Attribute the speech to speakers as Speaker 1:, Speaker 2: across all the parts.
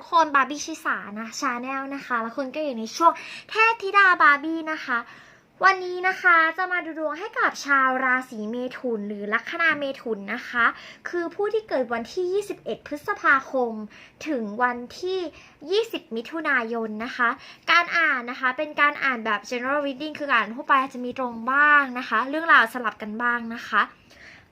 Speaker 1: ทุกคนบาร์บี้ชิสานะชาแนลนะคะ แล้วคุณก็อยู่ในช่วงเทพธิดาบาร์บี้นะคะ วันนี้นะคะจะมาดูดวงให้กับชาวราศีเมถุนหรือลัคนาเมถุนนะคะ คือผู้ที่เกิดวันที่ 21 พฤษภาคม ถึงวันที่ 20 มิถุนายนนะคะ การอ่านนะคะเป็นการอ่านแบบ general reading คืออ่านทั่วไปอาจจะมีตรงบ้างนะคะ เรื่องราวสลับกันบ้างนะคะ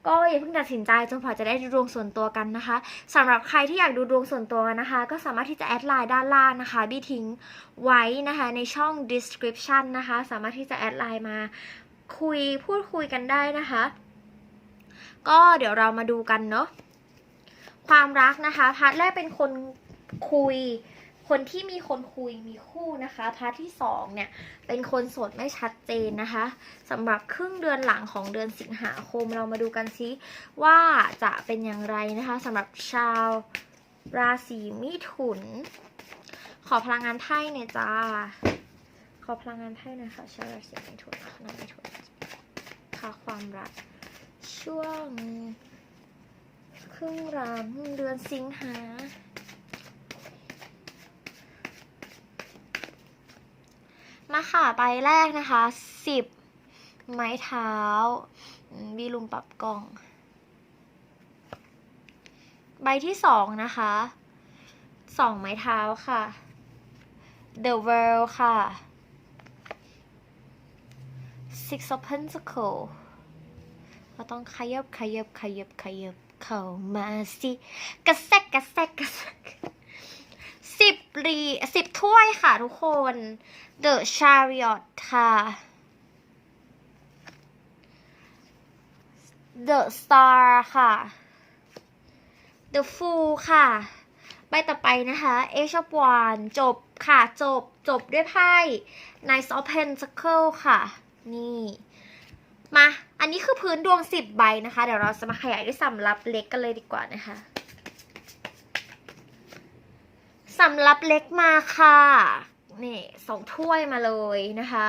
Speaker 1: ก็อย่าเพิ่งตัดสินใจจนกว่าจะได้ดูดวงส่วนตัวกันนะคะสำหรับใครที่อยากดูดวงส่วนตัวนะคะ ก็สามารถที่จะแอดไลน์ด้านล่างนะคะบี้ทิ้งไว้นะคะในช่อง description นะคะ สามารถที่จะแอดไลน์มาคุยพูดคุยกันได้นะคะ ก็เดี๋ยวเรามาดูกันเนาะความรักนะคะพาร์ทแรกเป็นคนคุย คนที่มีคนคุยมีคู่นะคะพาร์ทที่สองเนี่ยเป็นคนโสดไม่ชัดเจนนะคะสำหรับครึ่งเดือนหลังของเดือนสิงหาคมเรามาดูกันซิว่าจะเป็นอย่างไรนะคะสำหรับชาวราศีมิถุน ขอพลังงานไพ่หน่อยจ้า ขอพลังงานไพ่หน่อยค่ะชาวราศีมิถุนค่ะน้องมิถุนค่ะความรักช่วงครึ่งหลังเดือนสิงหาม มาค่ะใบแรกนะคะสิบไม้เท้าบีลุมปรับกล้อง ใบที่สองนะคะสองไม้เท้าค่ะ The World ค่ะ Six of Pentacles ก็ต้องขยับขยับขยับขยับเข้ามาสิ กระแซกกระแซกกระแซก สิบรีสิบถ้วยค่ะทุกคน The Chariot ค่ะ The Star ค่ะ The Fool ค่ะ ใบต่อไปนะคะ Age of Wands จบค่ะ จบ จบด้วยไพ่ Knight of Pentacles ค่ะ นี่ มา อันนี้คือพื้นดวงสิบใบนะคะ เดี๋ยวเราจะมาขยายด้วยสำรับเล็กกันเลยดีกว่านะคะ สำรับเล็กมาค่ะ นี่สองถ้วยมาเลยนะคะ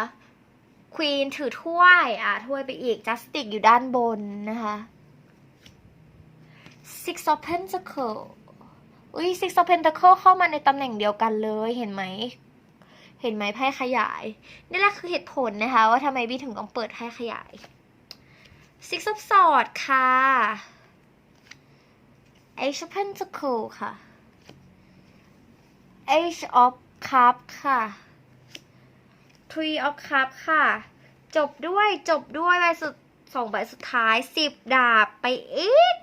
Speaker 1: ควีนถือถ้วย อะ ถ้วยไปอีกจัสติกอยู่ด้านบนนะคะ Six of pentacle อุ้ย Six of pentacle เข้ามาในตำแหน่งเดียวกันเลยเห็นไหม เห็นไหมไพ่ขยาย นี่แหละคือเหตุผลนะคะ ว่าทำไมบี้ถึงต้องเปิดไพ่ขยาย Six of Swords ค่ะ Ace of pentacle ค่ะ Ace of Cup ค่ะ Three of Cup ค่ะ จบด้วยจบด้วยใบสุดสองใบสุดท้ายสิบดาบไปอีก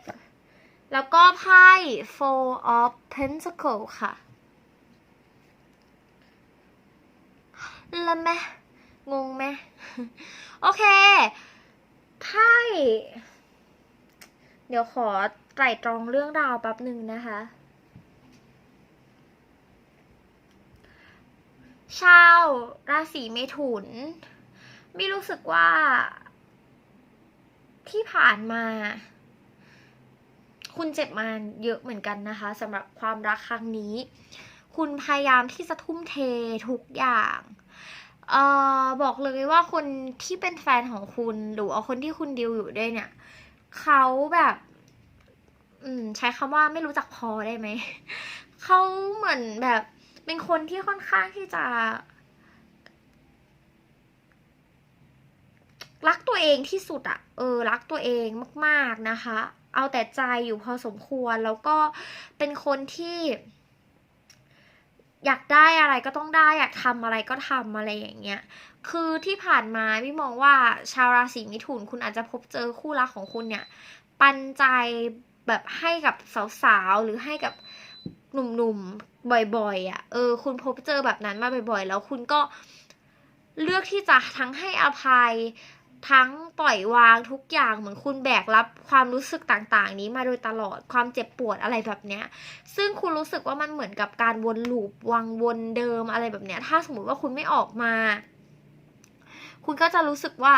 Speaker 1: แล้วก็ไพ่ Four of Pentacles ค่ะแล้วไหมงงไหมโอเคไพ่เดี๋ยวขอไตร่ตรองเรื่องราวแป๊บหนึ่งนะคะ ชาวราศีเมถุนมีรู้สึกว่า ที่ผ่านมา คุณเจ็บมาเยอะเหมือนกันนะคะสำหรับความรักครั้งนี้ คุณพยายามที่จะทุ่มเททุกอย่างเอ่อบอกเลยว่าคนที่เป็นแฟนของคุณหรือว่าคนที่คุณดิวอยู่ด้วยเนี่ยเขาแบบ อืม ใช้คำว่าไม่รู้จักพอได้ไหมเขาเหมือนแบบ เป็นคนที่ค่อนข้างที่จะ รักตัวเองที่สุดอะเออ รักตัวเองมาก ๆนะคะ เอาแต่ใจอยู่พอสมควรแล้วก็เป็นคนที่อยากได้อะไรก็ต้องได้อยากทำอะไรก็ทำอะไรอย่างเงี้ย คือที่ผ่านมาพี่มองว่าชาวราศีมิถุนคุณอาจจะพบเจอคู่รักของคุณเนี่ย ปันใจแบบให้กับสาวๆ หรือให้กับหนุ่มๆ บ่อยๆอะเออ คุณพบเจอแบบนั้นมาบ่อย ๆ แล้วคุณก็เลือกที่จะทั้งให้อภัยทั้งปล่อยวางทุกอย่างเหมือนคุณแบกรับความรู้สึกต่างๆ นี้มาโดยตลอดความเจ็บปวดอะไรแบบเนี้ย ซึ่งคุณรู้สึกว่ามันเหมือนกับการวนลูปวังวนเดิมอะไรแบบเนี้ย ถ้าสมมติว่าคุณไม่ออกมา คุณก็จะรู้สึกว่า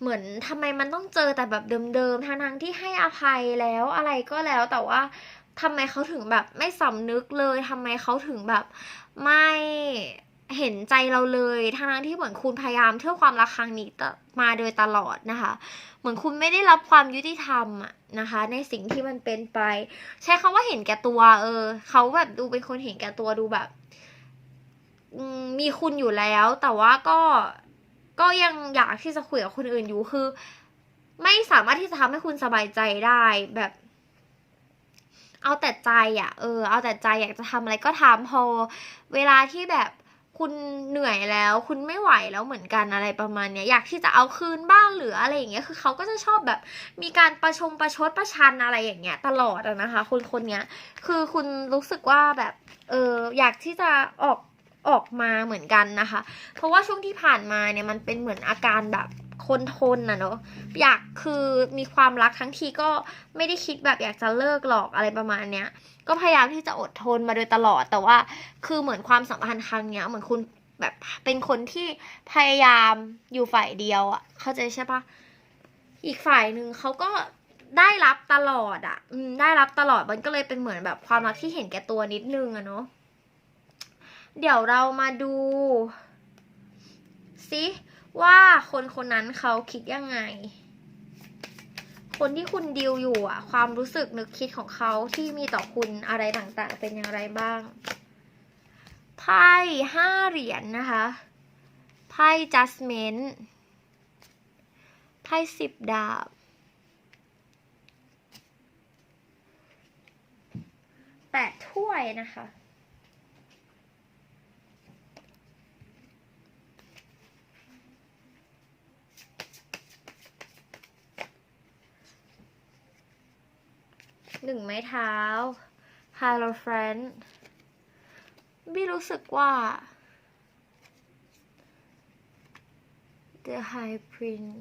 Speaker 1: เหมือนทำไมมันต้องเจอแต่แบบเดิมๆทั้งๆที่ให้อภัยแล้วอะไรก็แล้วแต่ว่า ทำไมเขาถึงแบบไม่สำนึกเลยทำไมเขาถึงแบบไม่เห็นใจเราเลยทั้งๆที่เหมือนคุณพยายามเพื่อความรักครั้งนี้มาโดยตลอดนะคะ เหมือนคุณไม่ได้รับความยุติธรรมอะนะคะ ในสิ่งที่มันเป็นไป ใช้คำว่าเห็นแก่ตัว เออเขาแบบดูเป็นคนเห็นแก่ตัวดูแบบมมีคุณอยู่แล้ว แต่ว่าก็ก็ยังอยากที่จะคุยกับคนอื่นอยู่คือ ไม่สามารถที่จะทำให้คุณสบายใจได้แบบ เอาแต่ใจอะ เออ เอาแต่ใจอยากจะทำอะไรก็ทำพอ เวลาที่แบบคุณเหนื่อยแล้ว คุณไม่ไหวแล้วเหมือนกันอะไรประมาณเนี้ยอยากที่จะเอาคืนบ้างหรืออะไรอย่างเงี้ยคือเขาก็จะชอบแบบมีการประชงประชดประชันอะไรอย่างเงี้ยตลอดอะนะคะ คนคนเนี้ยคือคุณรู้สึกว่าแบบเอออยากที่จะออกออกมาเหมือนกันนะคะ เพราะว่าช่วงที่ผ่านมาเนี่ยมันเป็นเหมือนอาการแบบ คนทนนะเนาะอยากคือมีความรักทั้งทีก็ไม่ได้คิดแบบอยากจะเลิกหรอกอะไรประมาณเนี้ย ก็พยายามที่จะอดทนมาโดยตลอดแต่ว่า คือเหมือนความสัมพันธ์ครั้งเนี้ยเหมือนคุณแบบเป็นคนที่พยายามอยู่ฝ่ายเดียวอะเข้าใจใช่ปะอีกฝ่ายหนึ่งเขาก็ได้รับตลอดอะอืมได้รับตลอดมันก็เลยเป็นเหมือนแบบความรักที่เห็นแก่ตัวนิดนึงอะเนาะเดี๋ยวเรามาดูซิ ว่าคนคนนั้นเขาคิดยังไง คนที่คุณดิวอยู่อะความรู้สึกนึกคิดของเขาที่มีต่อคุณอะไรต่างๆ เป็นอย่างไรบ้างไพ่ห้าเหรียญนนะคะไพ่ judgment ไพ่สิบดาบแปดถ้วยนะคะ หนึ่งไม้เท้า h a l o f r a n บี้รู้สึกว่า The High Prince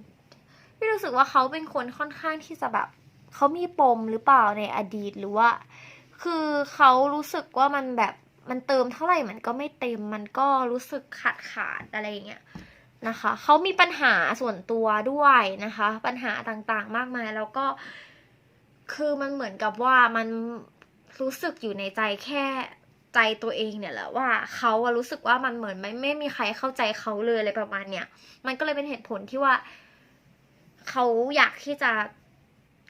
Speaker 1: บี้รู้สึกว่าเขาเป็นคนค่อนข้างที่จะแบบเขามีปมหรือเปล่าในอดีตหรือว่า คือเขารู้สึกว่ามันแบบมันเติมเท่าไหร่มันก็ไม่เต็มมันก็รู้สึกขาดขาดอะไรอย่างเงี้ยนะคะเขามีปัญหาส่วนตัวด้วยนะคะ ปัญหาต่างๆมากมาย แล้วก็ คือมันเหมือนกับว่ามันรู้สึกอยู่ในใจแค่ใจตัวเองเนี่ยแหละว่าเขาอะรู้สึกว่ามันเหมือนไม่ไม่มีใครเข้าใจเขาเลยอะไรประมาณเนี้ยมันก็เลยเป็นเหตุผลที่ว่าเขาอยากที่จะ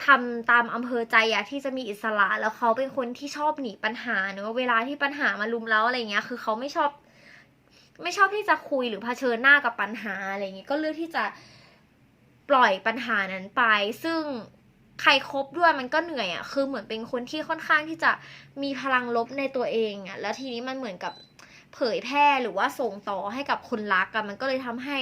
Speaker 1: ทำตามอำเภอใจอยากที่จะมีอิสระ แล้วเขาเป็นคนที่ชอบหนีปัญหาเนอะเวลาที่ปัญหามาลุมเล้าอะไรเงี้ย คือเขาไม่ชอบ ไม่ชอบที่จะคุยหรือเผชิญหน้ากับปัญหาอะไรเงี้ยก็เลือกที่จะปล่อยปัญหานั้นไป ซึ่ง ใครครบด้วยมันก็เหนื่อยอะคือเหมือนเป็นคนที่ค่อนข้างที่จะมีพลังลบในตัวเองอะแล้วทีนี้มันเหมือนกับเผยแพร่หรือว่าส่งต่อให้กับคนรักอะมันก็เลยทำให้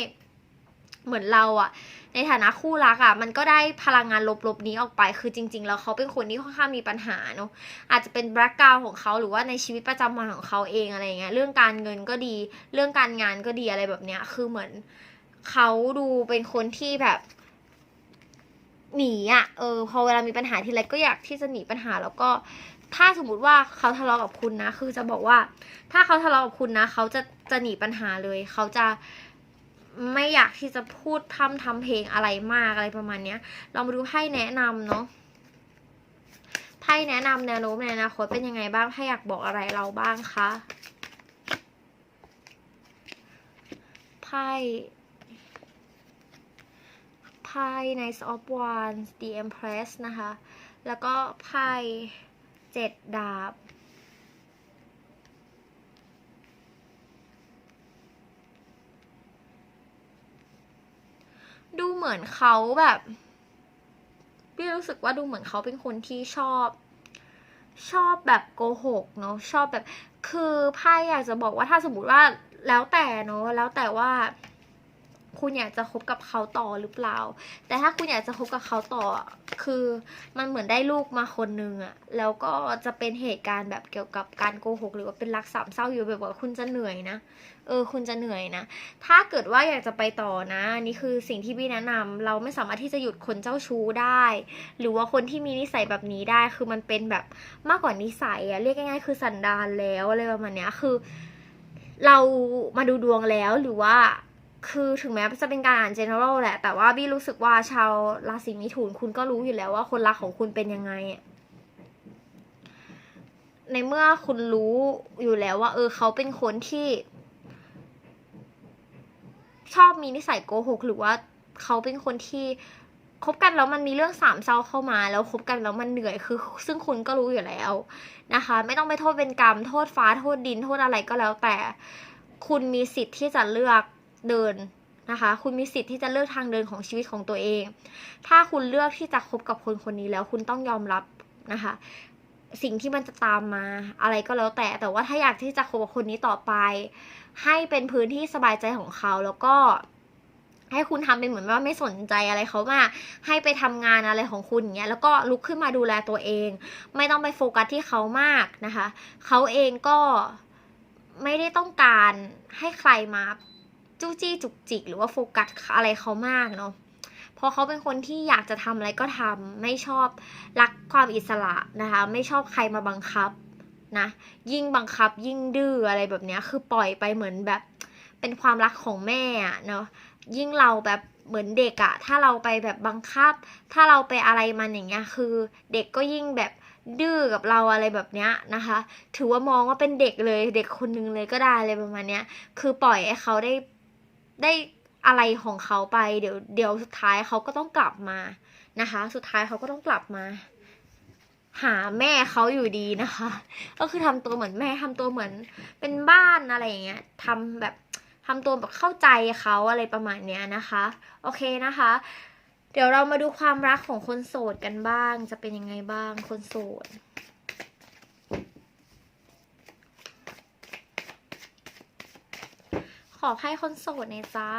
Speaker 1: เหมือนเราอะ ในฐานะคู่รักอะ มันก็ได้พลังงานลบๆนี้ออกไป คือจริง ๆ แล้วเขาเป็นคนที่ค่อนข้างมีปัญหาเนาะอาจจะเป็นแบล็กกราวของเขาหรือว่าในชีวิตประจำวันของเขาเองอะไรเงี้ยเรื่องการเงินก็ดี เรื่องการงานก็ดีอะไรแบบเนี้ยคือเหมือนเขาดูเป็นคนที่แบบ หนีอะเออพอเวลามีปัญหาทีไรก็อยากที่จะหนีปัญหาแล้วก็ถ้าสมมติว่าเขาทะเลาะกับคุณนะ คือจะบอกว่า ถ้าเขาทะเลาะกับคุณนะ เขาจะจะหนีปัญหาเลย เขาจะไม่อยากที่จะพูดทำทำเพลงอะไรมากอะไรประมาณเนี้ยเรามาดูไพ่แนะนำเนาะไพ่แนะนำแนวโน้มในอนาคตเป็นยังไงบ้างไพ่อยากบอกอะไรเราบ้างคะไพ่ ไพ่ Knight of Wands The Empress นะคะ แล้วก็ไพ่เจ็ดดาบ ดูเหมือนเขาแบบพี่รู้สึกว่าดูเหมือนเขาเป็นคนที่ชอบชอบแบบโกหกเนาะชอบแบบ คือไพ่อยากจะบอกว่าถ้าสมมติว่าแล้วแต่เนาะแล้วแต่ว่า คุณอยากจะคบกับเขาต่อหรือเปล่า แต่ถ้าคุณอยากจะคบกับเขาต่อ คือมันเหมือนได้ลูกมาคนนึงอะแล้วก็จะเป็นเหตุการณ์แบบเกี่ยวกับการโกหก หรือว่าเป็นรักสามเศร้าอยู่แบบว่าคุณจะเหนื่อยนะ เออ คุณจะเหนื่อยนะ ถ้าเกิดว่าอยากจะไปต่อนะนี่คือสิ่งที่พี่แนะนำเราไม่สามารถที่จะหยุดคนเจ้าชู้ได้ หรือว่าคนที่มีนิสัยแบบนี้ได้ คือมันเป็นแบบมากกว่านิสัยอะเรียกง่ายๆคือสันดานแล้วอะไรประมาณเนี้ยคือ เรามาดูดวงแล้วหรือว่า คือถึงแม้จะเป็นการอ่าน general แหละ แต่ว่าบี้รู้สึกว่าชาวราศีมิถุนคุณก็รู้อยู่แล้วว่าคนรักของคุณเป็นยังไง ในเมื่อคุณรู้อยู่แล้วว่า เออเขาเป็นคนที่ ชอบมีนิสัยโกหก หรือว่าเขาเป็นคนที่คบกันแล้วมันมีเรื่องสามเศร้าเข้ามาแล้วคบกันแล้วมันเหนื่อยคือ ซึ่งคุณก็รู้อยู่แล้วนะคะ ไม่ต้องไปโทษเป็นกรรม โทษฟ้าโทษดิน โทษอะไรก็แล้วแต่ คุณมีสิทธิ์ที่จะเลือก เดินนะคะ คุณมีสิทธิ์ที่จะเลือกทางเดินของชีวิตของตัวเอง ถ้าคุณเลือกที่จะคบกับคนคนนี้แล้วคุณต้องยอมรับนะคะ สิ่งที่มันจะตามมาอะไรก็แล้วแต่ แต่ว่าถ้าอยากที่จะคบกับคนนี้ต่อไป ให้เป็นพื้นที่สบายใจของเขาแล้วก็ให้คุณทำเป็นเหมือนว่าไม่สนใจอะไรเขามากให้ไปทำงานอะไรของคุณอย่างเงี้ย แล้วก็ลุกขึ้นมาดูแลตัวเอง ไม่ต้องไปโฟกัสที่เขามากนะคะ เขาเองก็ไม่ได้ต้องการให้ใครมา จู้จี้จุกจิก หรือว่าโฟกัสอะไรเขามากเนาะเพราะเขาเป็นคนที่อยากจะทำอะไรก็ทำไม่ชอบรักความอิสระนะคะ ไม่ชอบใครมาบังคับนะ ยิ่งบังคับยิ่งดื้ออะไรแบบนี้คือปล่อยไปเหมือนแบบ เป็นความรักของแม่อะเนาะยิ่งเราแบบเหมือนเด็กอะถ้าเราไปแบบบังคับ ถ้าเราไปอะไรมันอย่างเงี้ยคือ เด็กก็ยิ่งแบบดื้อกับเราอะไรแบบเนี้ยนะคะ ถือว่ามองว่าเป็นเด็กเลยเด็กคนนึงเลยก็ได้เลยประมาณเนี้ย คือปล่อยให้เขาได้ ได้อะไรของเขาไป เดี๋ยวเดี๋ยวสุดท้ายเขาก็ต้องกลับมานะคะ สุดท้ายเขาก็ต้องกลับมา หาแม่เขาอยู่ดีนะคะ ก็คือทำตัวเหมือนแม่ทำตัวเหมือนเป็นบ้านอะไรอย่างเงี้ยทำแบบทำตัวแบบเข้าใจเขาอะไรประมาณเนี้ยนะคะ โอเคนะคะ เดี๋ยวเรามาดูความรักของคนโสดกันบ้าง จะเป็นยังไงบ้างคนโสด อให้คนโสดในอยจ้า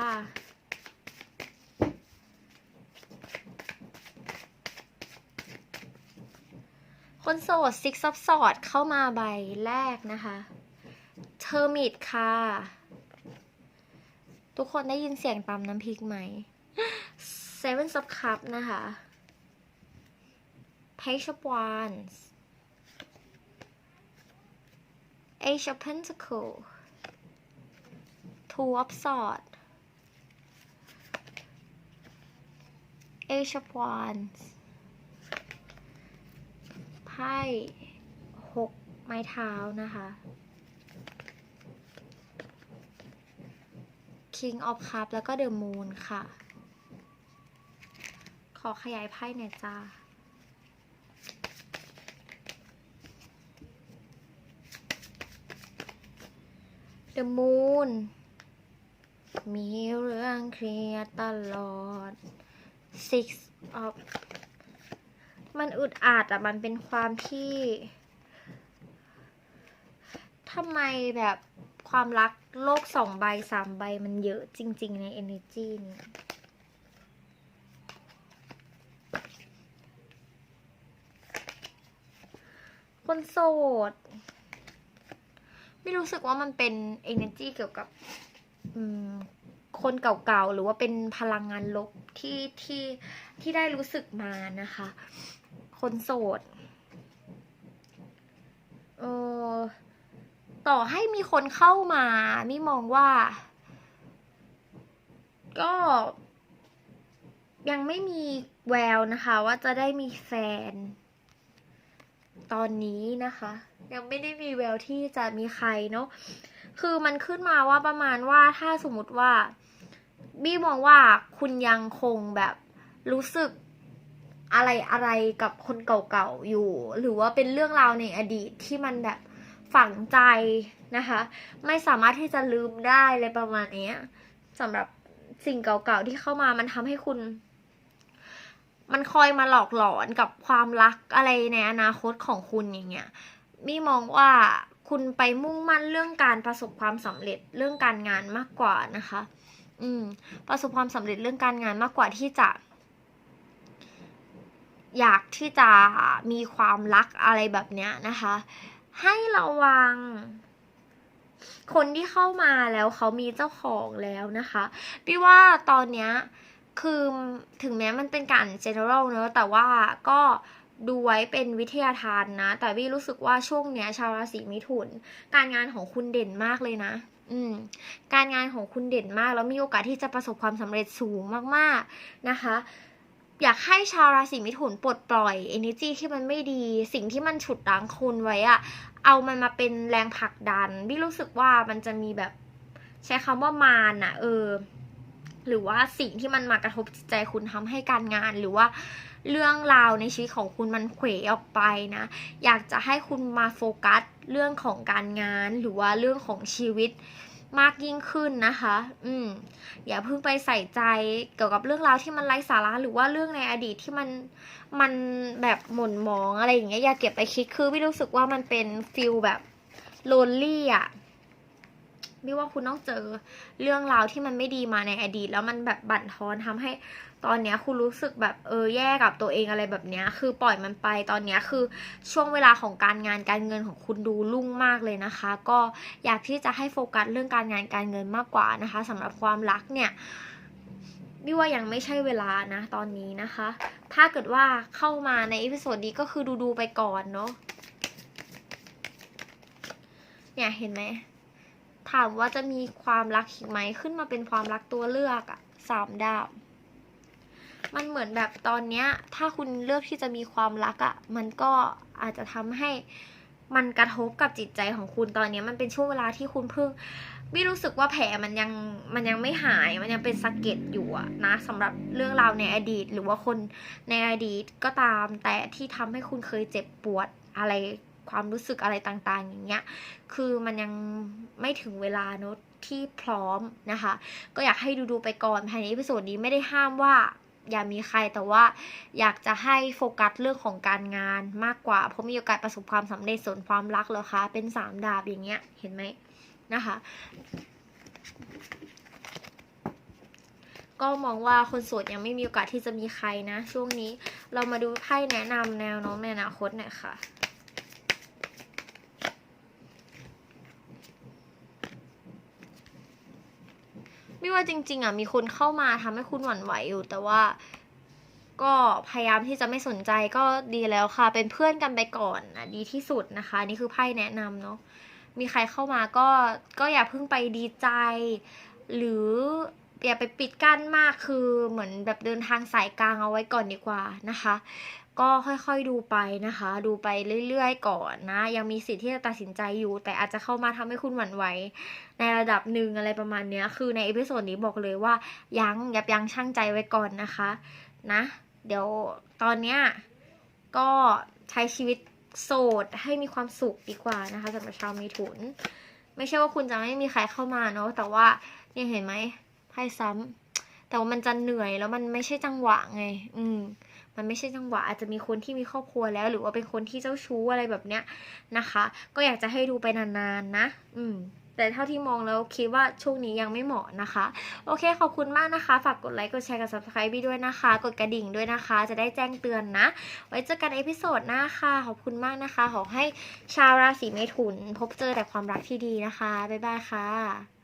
Speaker 1: คนโสด Six of Swords เข้ามาใบแรกนะคะเทอร์มิตค่ะ ทุกคนได้ยินเสียงตำน้ำพริกไหม Seven of Cups นะคะ Page of Wands Ace of Pentacles Two of Swords Ace of Wands ไพ่หกไม้เท้านะคะ King of Cup แล้วก็ The Moon ค่ะ ขอขยายไพ่หน่อยจ้า The Moon มีเรื่องเครียดตลอด Six of มันอึดอัดอะมันเป็นความที่ทำไมแบบความรักโลกสองใบสามใบมันเยอะจริง ๆ ใน energy นี้คนโสด ไม่รู้สึกว่ามันเป็น energy เกี่ยวกับ คนเก่าๆ หรือว่าเป็นพลังงานลบที่ที่ที่ได้รู้สึกมานะคะ คนโสดเออต่อให้มีคนเข้ามานี่มองว่า ก็ยังไม่มีแววนะคะ ว่าจะได้มีแฟน ตอนนี้นะคะ ยังไม่ได้มีแววที่จะมีใครเนาะ คือมันขึ้นมาว่าประมาณว่าถ้าสมมติว่าบี้มองว่าคุณยังคงแบบรู้สึกอะไรอะไรกับคนเก่าๆอยู่ หรือว่าเป็นเรื่องราวในอดีตที่มันแบบฝังใจนะคะ ไม่สามารถที่จะลืมได้เลยประมาณนี้สำหรับสิ่งเก่าๆที่เข้ามามันทำให้คุณ มันคอยมาหลอกหลอนกับความรักอะไรในอนาคตของคุณอย่างเงี้ยมี่มองว่า คุณไปมุ่งมั่นเรื่องการประสบความสำเร็จเรื่องการงานมากกว่านะคะ อืม ประสบความสำเร็จเรื่องการงานมากกว่าที่จะ อยากที่จะมีความรักอะไรแบบเนี้ยนะคะ ให้ระวังคนที่เข้ามาแล้วเขามีเจ้าของแล้วนะคะพี่ว่าตอนเนี้ยคือถึงแม้มันเป็นการ general เนอะแต่ว่าก็ ดูไว้เป็นวิทยาทานนะ แต่วี่รู้สึกว่าช่วงเนี้ย ชาวราศีมิถุน การงานของคุณเด่นมากเลยนะอืมการงานของคุณเด่นมาก แล้วมีโอกาสที่จะประสบความสำเร็จสูงมากๆนะคะ อยากให้ชาวราศีมิถุนปลดปล่อย energy ที่มันไม่ดี สิ่งที่มันฉุดรั้งคุณไว้อะเอามันมาเป็นแรงผลักดันพี่รู้สึกว่ามันจะมีแบบใช้คำว่ามารน่ะเออ หรือว่าสิ่งที่มันมากระทบจิตใจคุณทำให้การงาน หรือว่าเรื่องราวในชีวิตของคุณมันเขวออกไปนะ อยากจะให้คุณมาโฟกัสเรื่องของการงาน หรือว่าเรื่องของชีวิตมากยิ่งขึ้นนะคะ อืม อย่าเพิ่งไปใส่ใจเกี่ยวกับเรื่องราวที่มันไร้สาระหรือว่าเรื่องในอดีตที่มันมันแบบหม่นหมองอะไรอย่างเงี้ยอย่าเก็บไปคิดคือไม่รู้สึกว่ามันเป็นฟิลแบบโลนลี่อะ ไม่ว่าคุณต้องเจอเรื่องราวที่มันไม่ดีมาในอดีต แล้วมันแบบบั่นทอนทำให้ตอนเนี้ยคุณรู้สึกแบบเออแย่กับตัวเองอะไรแบบเนี้ย คือปล่อยมันไปตอนเนี้ยคือช่วงเวลาของการงานการเงินของคุณดูรุ่งมากเลยนะคะ ก็อยากที่จะให้โฟกัสเรื่องการงานการเงินมากกว่านะคะสำหรับความรักเนี่ยพี่ว่ายังไม่ใช่เวลานะตอนนี้นะคะ ถ้าเกิดว่าเข้ามาในอีพิโซดนี้ก็คือดูดูๆไปก่อนเนาะเนี่ยเห็นไหม ถามว่าจะมีความรักอีกไหมขึ้นมาเป็นความรักตัวเลือกอะสามดาบมันเหมือนแบบตอนเนี้ย ถ้าคุณเลือกที่จะมีความรักอะมันก็อาจจะทำให้มันกระทบกับจิตใจของคุณตอนเนี้ยมันเป็นช่วงเวลาที่คุณเพิ่งไม่รู้สึกว่าแผลมันยังมันยังไม่หายมันยังเป็นสะเก็ดอยู่อะนะสำหรับเรื่องราวในอดีต หรือว่าคนในอดีตก็ตามแต่ที่ทำให้คุณเคยเจ็บปวดอะไร ความรู้สึกอะไรต่างๆ อย่างเงี้ย คือมันยังไม่ถึงเวลาเนอะที่พร้อมนะคะ ก็อยากให้ดูๆไปก่อนภายในอีพิโซดนี้ไม่ได้ห้ามว่าอย่ามีใครแต่ว่าอยากจะให้โฟกัสเรื่องของการงานมากกว่า เพราะมีโอกาสประสบความสำเร็จส่วนความรักเหรอคะ เป็นสามดาบอย่างเงี้ยเห็นไหมนะคะ ก็มองว่าคนโสดยังไม่มีโอกาสที่จะมีใครนะ ช่วงนี้เรามาดูไพ่แนะนำแนวโน้มในอนาคตหน่อยค่ะ ไม่ว่าจริง ๆอะมีคนเข้ามาทำให้คุณหวั่นไหวอยู่ แต่ว่าก็พยายามที่จะไม่สนใจก็ดีแล้วค่ะ เป็นเพื่อนกันไปก่อนนะดีที่สุดนะคะ นี่คือไพ่แนะนำเนาะมีใครเข้ามาก็ก็อย่าเพิ่งไปดีใจ หรืออย่าไปปิดกั้นมากคือเหมือนแบบเดินทางสายกลางเอาไว้ก่อนดีกว่านะคะ ก็ค่อยๆดูไปนะคะ ดูไปเรื่อยๆ ก่อนนะ ยังมีสิทธิ์ที่จะตัดสินใจอยู่ แต่อาจจะเข้ามาทำให้คุณหวั่นไหวในระดับหนึ่งอะไรประมาณเนี้ย คือในเอพิโซดนี้บอกเลยว่ายั้งยับยั้งชั่งใจไว้ก่อนนะคะนะ เดี๋ยวตอนเนี้ยก็ใช้ชีวิตโสดให้มีความสุขดีกว่านะคะสำหรับชาวมีถุน ไม่ใช่ว่าคุณจะไม่มีใครเข้ามาเนาะแต่ว่าเนี่ยเห็นไหมไพ่ซ้ำแต่ว่ามันจะเหนื่อยแล้วมันไม่ใช่จังหวะไง อืม มันไม่ใช่จังหวะอาจจะมีคนที่มีครอบครัวแล้ว หรือว่าเป็นคนที่เจ้าชู้อะไรแบบเนี้ยนะคะ ก็อยากจะให้ดูไปนานๆนะ อืมแต่เท่าที่มองแล้วคิดว่าช่วงนี้ยังไม่เหมาะนะคะ โอเคขอบคุณมากนะคะ ฝากกดไลค์กดแชร์กด subscribe ด้วยนะคะ กดกระดิ่งด้วยนะคะ จะได้แจ้งเตือนนะ ไว้เจอกันเอพิโซดหน้าค่ะ ขอบคุณมากนะคะ ขอให้ชาวราศีเมถุน พบเจอแต่ความรักที่ดีนะคะ บ๊ายบายค่ะ